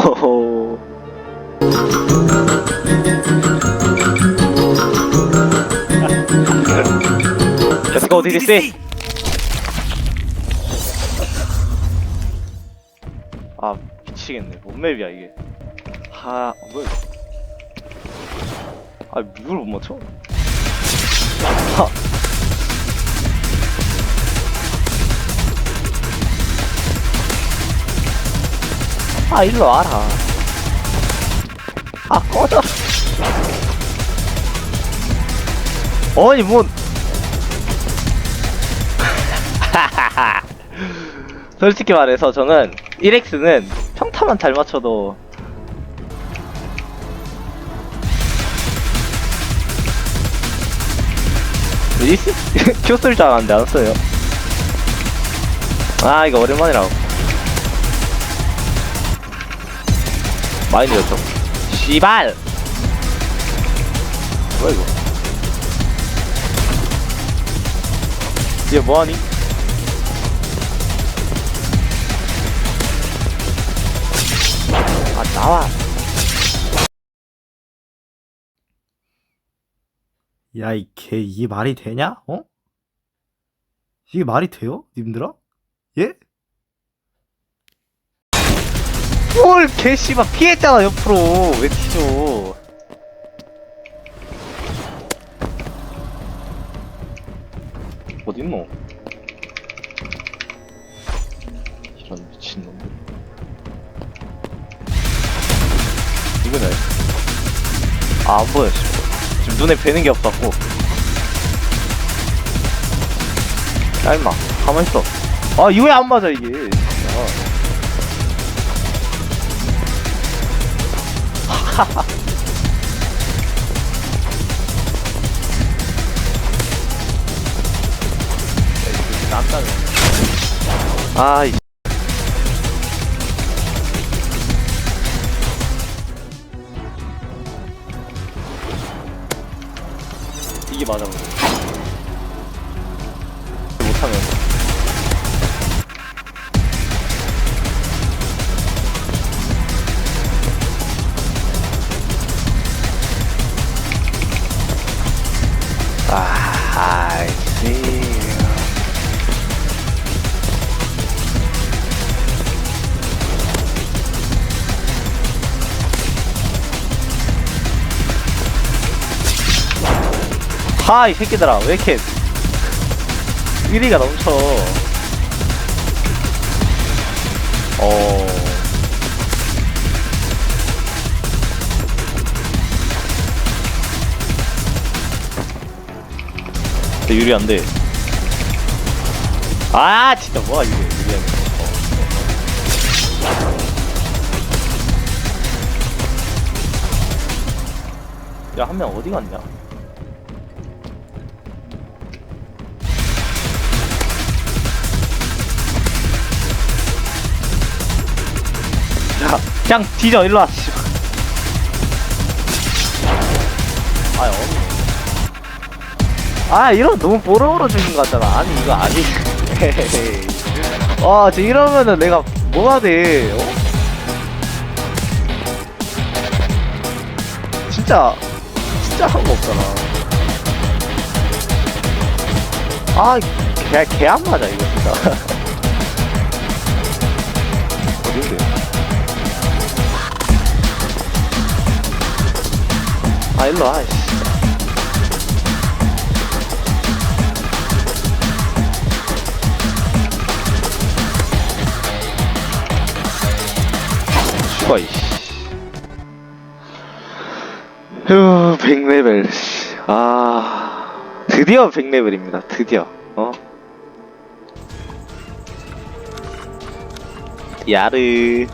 오호호. Let's go DDC. 아 미치겠네. 뭔 맵이야 이게. 하 뭐야? 이거. 아 이걸 못 맞춰? 하. 아 일로 와라. 아 꺼져. 아니 뭐. 솔직히 말해서 저는 1x는 평타만 잘 맞춰도 이스 큐쓸 줄 알았는데 안 써요. 아 이거 오랜만이라고. 많이 늦었죠. 씨발. 뭐야 이거? 얘 뭐하니? 아 나와. 야, 이 개, 이게 말이 되냐? 어? 이게 말이 돼요? 님들아? 예? 뭘 개씨발 피했잖아 옆으로 왜 튀죠? 어딨노? 이런 미친놈들 누구냐 아 안 보여 씨. 지금 눈에 뵈는 게 없었고 야 임마 가만있어 아 이거 왜안 맞아 이게 아. 깜짝이야. 아, 이. 이게 맞아. 못하면. 하, 이 새끼들아, 왜 이렇게 1위가 넘쳐. 어. 근데 유리 안 돼. 아, 진짜 뭐야, 이게, 유리하네. 야, 한 명 어디 갔냐? 그냥 뒤져, 일로 와, 씨. 아, 어디 아, 이러면 너무 보러보러 주는 거 같잖아. 아니, 이거 아니. 아, 지금 이러면은 내가 뭐가 돼, 어? 진짜, 진짜 한 거 없잖아. 아, 개, 개 안 맞아, 이거 진짜. 일로 와, 씨. 슈가 이씨. 휴, 100레벨. 씨. 아, 드디어 100레벨입니다. 드디어. 어? 야르.